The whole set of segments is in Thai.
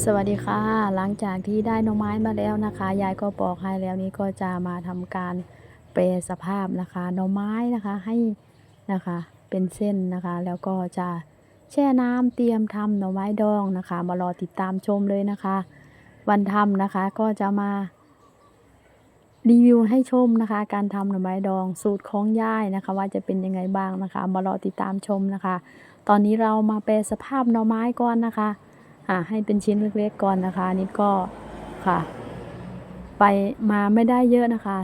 สวัสดีค่ะ หลังจากที่ได้น่อไม้มาแล้วนะคะ ยายก็ปอกให้แล้วนี้ก็จะมาทำการแปรสภาพนะคะน่อไม้นะคะให้นะคะเป็นเส้นนะคะ แล้วก็จะแช่น้ำเตรียมทำหน่อไม้ดองนะคะ มารอติดตามชมเลยนะคะ วันทำนะคะก็จะมารีวิวให้ชมนะคะ การทำหน่อไม้ดองสูตรของยายนะคะ ว่าจะเป็นยังไงบ้างนะคะ มารอติดตามชมนะคะ ตอนนี้เรามาแปรสภาพหน่อไม้ก่อนนะคะ อ่าให้เป็นชิ้นเล็กๆก่อนนะคะนี่ก็ค่ะ ไปมาไม่ได้เยอะนะคะ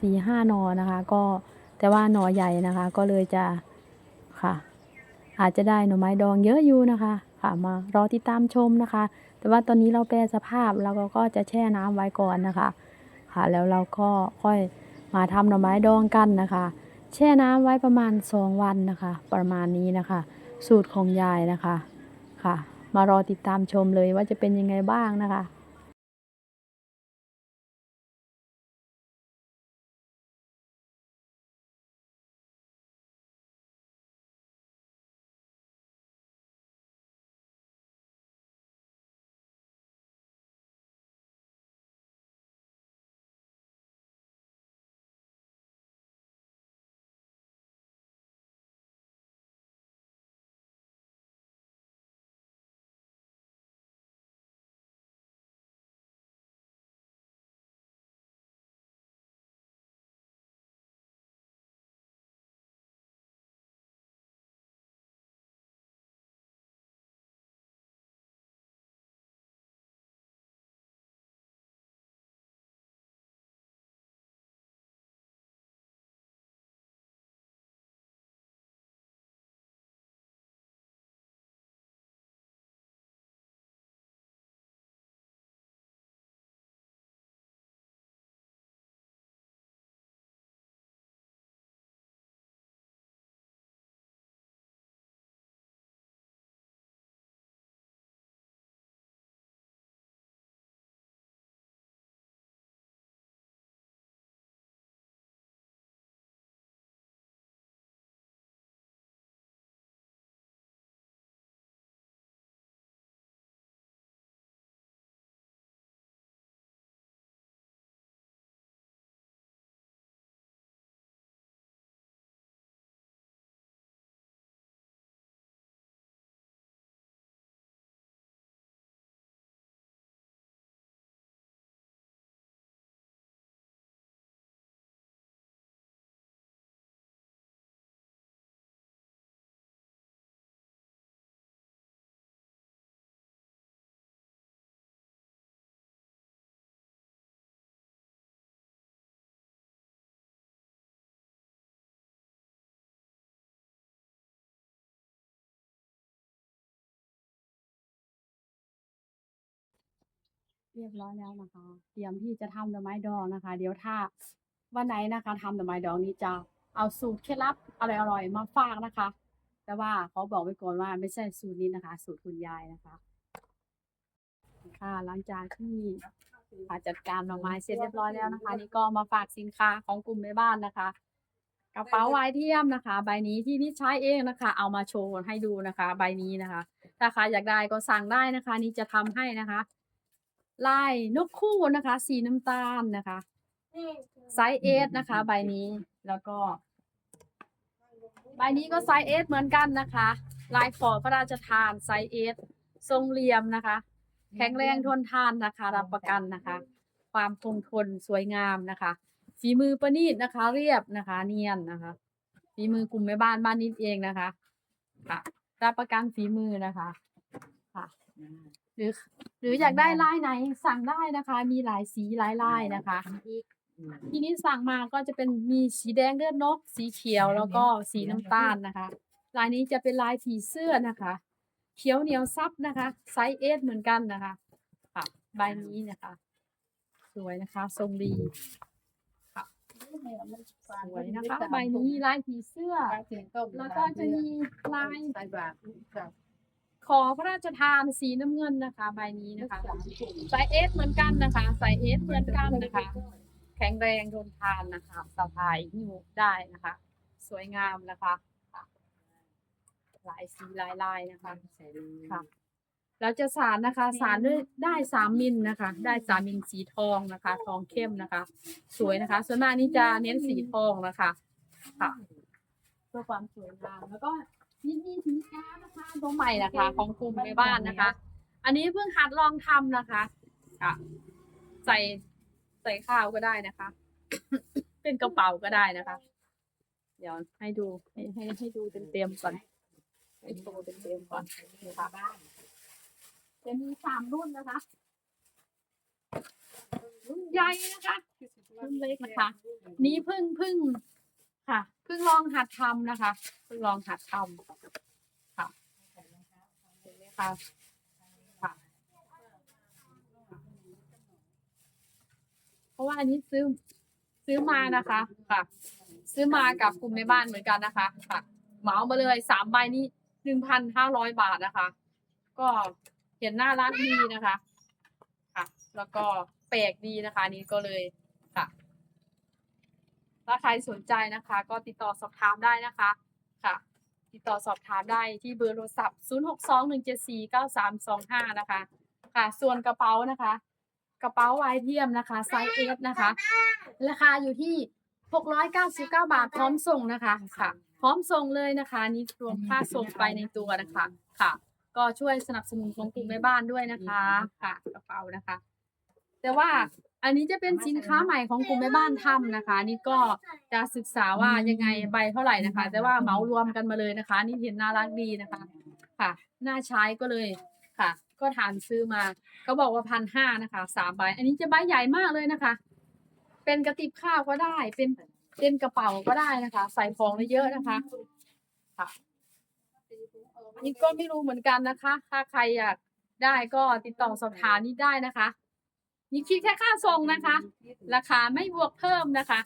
สี่ห้านอนะคะ ก็แต่ว่าหนอใหญ่นะคะ ก็เลยจะค่ะ อาจจะได้หน่อไม้ดองเยอะอยู่นะคะ ค่ะมารอติดตามชมนะคะ แต่ว่าตอนนี้เราแปรสภาพเราก็ก็จะแช่น้ำไว้ก่อนนะคะ ค่ะ แล้วเราก็ค่อยมาทำหน่อไม้ดองกันนะคะ แช่น้ำไว้ประมาณสองวันนะคะ ประมาณนี้นะคะ สูตรของยายนะคะค่ะ มารอติดตามชมเลยว่าจะเป็นยังไงบ้างนะคะ เรียบร้อยแล้วนะคะ เตรียมที่จะทำหน่อไม้ดองนะคะ เดี๋ยวถ้าวันไหนนะคะทำหน่อไม้ดองนี้จะเอาสูตรเคล็ดลับอร่อยๆมาฝากนะคะ แต่ว่าเขอบอกไว้ก่อนว่าไม่ใช่สูตรนี้นะคะ สูตรคุณยายนะคะค่ะหลังจากที่จัดการหน่อไม้เสร็จเรียบร้อยแล้วนะคะ นี่ก็มาฝากสินค้าของกลุ่มแม่บ้านนะคะกระเป๋าวายเทียมนะคะ ใบนี้ที่นี่ใช้เองนะคะ เอามาโชว์ให้ดูนะคะ ใบนี้นะคะ ถ้าใครอยากได้ก็สั่งได้นะคะ นี่จะทำให้นะคะ ลายนกคู่นะคะ สีน้ำตาลนะคะไซส์เอสนะคะ ใบนี้แล้วก็ ใบนี้ก็ไซส์เอสเหมือนกันนะคะ ลายขอพระราชทานไซส์เอสทรงเหลี่ยมนะคะ แข็งแรงทนทานนะคะ รับประกันนะคะ ความคงทนสวยงามนะคะฝีมือประณีตนะคะ เรียบนะคะ เนียนนะคะฝีมือกลุ่มแม่บ้านบ้านนิดเองนะคะ ค่ะ รับประกันฝีมือนะคะ ค่ะ หรือ หรืออยากได้ลายไหนสั่งได้นะคะ มีหลายสีหลายลายนะคะทีนี้สั่งมาก็จะเป็นมีสีแดงเลือดนก สีเขียวแล้วก็สีน้ำตาลนะคะ ลายนี้จะเป็นลายผีเสื้อนะคะ เขียวเหนียวซับนะคะไซส์เอสเหมือนกันนะคะค่ะใบนี้นะคะ สวยนะคะ ทรงดีค่ะสวยนะคะ ใบนี้ลายผีเสื้อแล้วก็จะมีลายใส่บาทครับ ขอพระราชทานสีน้ำเงินนะคะ ใบนี้นะคะไซส์เอสเหมือนกันนะคะไซส์เอสเหมือนกันนะคะ แข็งแรงทนทานนะคะสะพายหิ้วได้นะคะ สวยงามนะคะ หลายสีหลายลายนะคะค่ะแล้วจะสารนะคะ สารด้วยได้สามมิลนะคะ ได้สามมิลสีทองนะคะ ทองเข้มนะคะ สวยนะคะ ส่วนมากนี่จะเน้นสีทองนะคะค่ะเพื่อความสวยงามแล้วก็ นี่มีสินค้านะคะตัวใหม่นะคะ ของกลุ่มในบ้านนะคะ อันนี้เพิ่งหัดลองทำนะคะค่ะใส่ใส่ข้าวก็ได้นะคะ เป็นกระเป๋าก็ได้นะคะ เดี๋ยวให้ดูให้ให้ให้ดูเต็มๆก่อนให้ดูเต็มๆก่อนนี่ค่ะจะมีสามรุ่นนะคะรุ่นใหญ่นะคะรุ่นเล็กนะคะ นี้เพิ่งเพิ่ง ค่ะเพิ่งลองหัดทำนะคะเพิ่งลองหัดทำค่ะเห็นไหมคะค่ะ เพราะว่าอันนี้ซื้อซื้อมานะคะค่ะ ซื้อมากับกลุ่มในบ้านเหมือนกันนะคะค่ะเหมามาเลยสามใบนี้หนึ่งพันห้าร้อยบาทนะคะ ก็เห็นหน้าร้านดีนะคะ ค่ะ แล้วก็แปลกดีนะคะนนี้ก็เลยค่ะ ถ้าใครสนใจนะคะ ก็ติดต่อสอบถามได้นะคะค่ะ ติดต่อสอบถามได้ที่เบอร์โทรศัพท์ 0 6 2 1 7 4 9 3 2 5 นะคะ ค่ะ ส่วนกระเป๋านะคะ กระเป๋าไวายเทียมนะคะไซส์เอสนะคะ ราคาอยู่ที่ 699 บาทพร้อมส่งนะคะค่ะ พร้อมส่งเลยนะคะนนี่รวมค่าส่งไปในตัวนะคะค่ะ ก็ช่วยสนับสนุนของกลุ่มแม่บ้านด้วยนะคะ ค่ะกระเป๋านะคะ แต่ว่า อันนี้จะเป็นสินค้าใหม่ของกลุ่มแม่บ้านทำนะคะอันนี่ก็จะศึกษาว่ายังไงใบเท่าไหร่นะคะ แต่ว่าเหมารวมกันมาเลยนะคะอันนี่เห็นน่ารักดีนะคะ ค่ะ น่าใช้ก็เลยค่ะ ก็ทานซื้อมาก็บอกว่าพันห้านะคะสามใบ อันนี้จะใบใหญ่มากเลยนะคะ เป็นกระติบข้าวก็ได้ เป็นเป็นกระเป๋าก็ได้นะคะ ใส่ของได้เยอะนะคะ ค่ะอันนี้ก็ไม่รู้เหมือนกันนะคะ ถ้าใครอยากได้ก็ติดต่อสอบถามนี่ได้นะคะ นี่คิดแค่ค่าส่งนะคะ ราคาไม่บวกเพิ่มนะคะ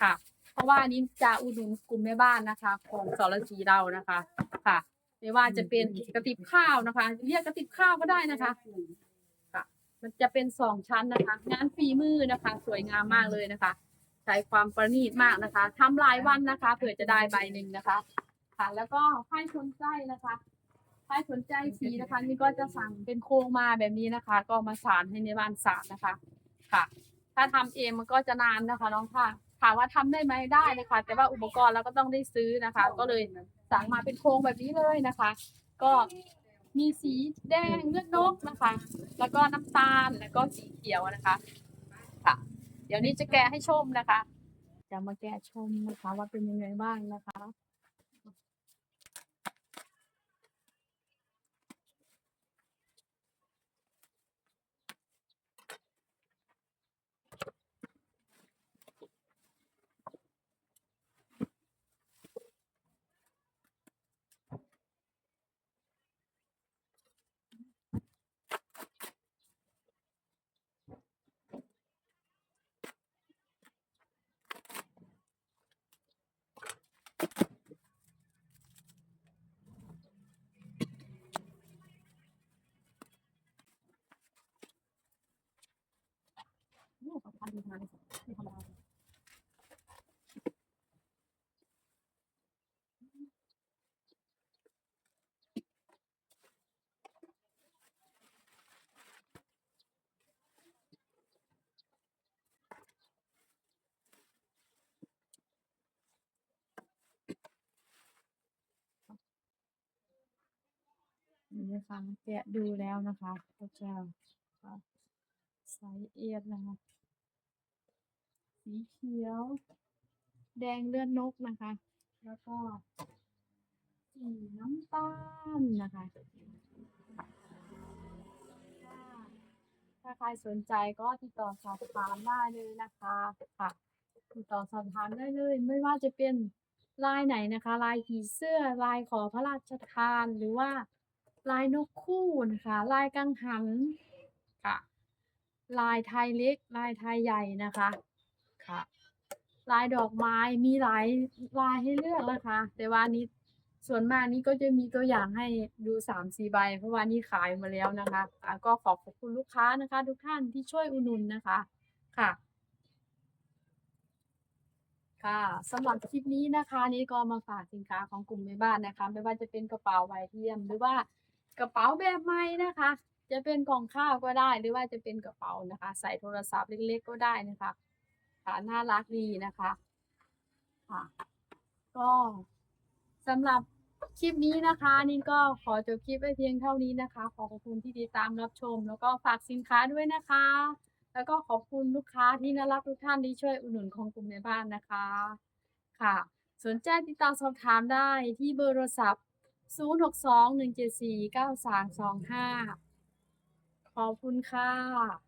ค่ะ เพราะว่านี้จะอุดหนุนกลุ่มแม่บ้านนะคะ ของสรสีเรานะคะค่ะไม่ว่าจะเป็นกระติบข้าวนะคะ เรียกกระติบข้าวก็ได้นะคะค่ะ มันจะเป็นสองชั้นนะคะ งานฝีมือนะคะ สวยงามมากเลยนะคะ ใช้ความประณีตมากนะคะทำหลายวันนะคะเผื่อจะได้ใบหนึ่งนะคะ ค่ะ แล้วก็ใครสนใจนะคะ ใครสนใจสีนะคะ นี่ก็จะสั่งเป็นโครงมาแบบนี้นะคะ ก็มาสานให้ในบ้านสานนะคะ ค่ะ ถ้าทำเองมันก็จะนานนะคะน้องค่ะถามว่าทำได้ไหมได้นะคะ แต่ว่าอุปกรณ์เราก็ต้องได้ซื้อนะคะ ก็เลยสั่งมาเป็นโครงแบบนี้เลยนะคะ ก็มีสีแดงเลือดนกนะคะ แล้วก็น้ำตาลแล้วก็สีเขียวนะคะ ค่ะ เดี๋ยวนี้จะแกะให้ชมนะคะ จะมาแกะชมนะคะว่าเป็นยังไงบ้างนะคะ โอ้ขอบคุณมากเลยค่ะไม่ธรรมดาเลยนี่นะคะแกะดูแล้วนะคะก็จะค่ะไซส์เอสนะคะ สีเขียว แดงเลือดนกนะคะ แล้วก็สีน้ำตาลนะคะถ้าถ้าใครสนใจก็ติดต่อสอบถามได้เลยนะคะค่ะติดต่อสอบถามได้เลย ไม่ว่าจะเป็นลายไหนนะคะ ลายผีเสื้อลายขอพระราชทานหรือว่าลายนกคู่นะคะ ลายกังหันค่ะ ลายไทยเล็ก ลายไทยใหญ่นะคะ ค่ะ ลายดอกไม้มีหลายลายให้เลือกนะคะแต่ว่านี้ส่วนมากนี้ก็จะมีตัวอย่างให้ดูสามสี่ใบ เพราะว่านี่ขายมาแล้วนะคะะก็ขอบคุณลูกค้านะคะ ทุกท่านที่ช่วยอุดหนุนนะคะค่ะค่ะสำหรับคลิปนี้นะคะ นี้ก็มาฝากสินค้าของกลุ่มแม่บ้านนะคะ ไม่ว่าจะเป็นกระเป๋าใบเทียม หรือว่ากระเป๋าแบบใหม่นะคะ จะเป็นกล่องข้าวก็ได้ หรือว่าจะเป็นกระเป๋านะคะ ใส่โทรศัพท์เล็ก ๆ ก็ได้นะคะ ค่ะ น่ารักดีนะคะค่ะ ก็สำหรับคลิปนี้นะคะนี่ก็ขอจบคลิปไว้เพียงเท่านี้นะคะ ขอขอบคุณที่ติดตามรับชม แล้วก็ฝากสินค้าด้วยนะคะ แล้วก็ขอบคุณลูกค้าที่น่ารักทุกท่านที่ช่วยอุดหนุนของกลุ่มในบ้านนะคะ ค่ะ สนใจติดต่อสอบถามได้ที่เบอร์โทรศัพท์ 062 174 9325 ขอบคุณค่ะ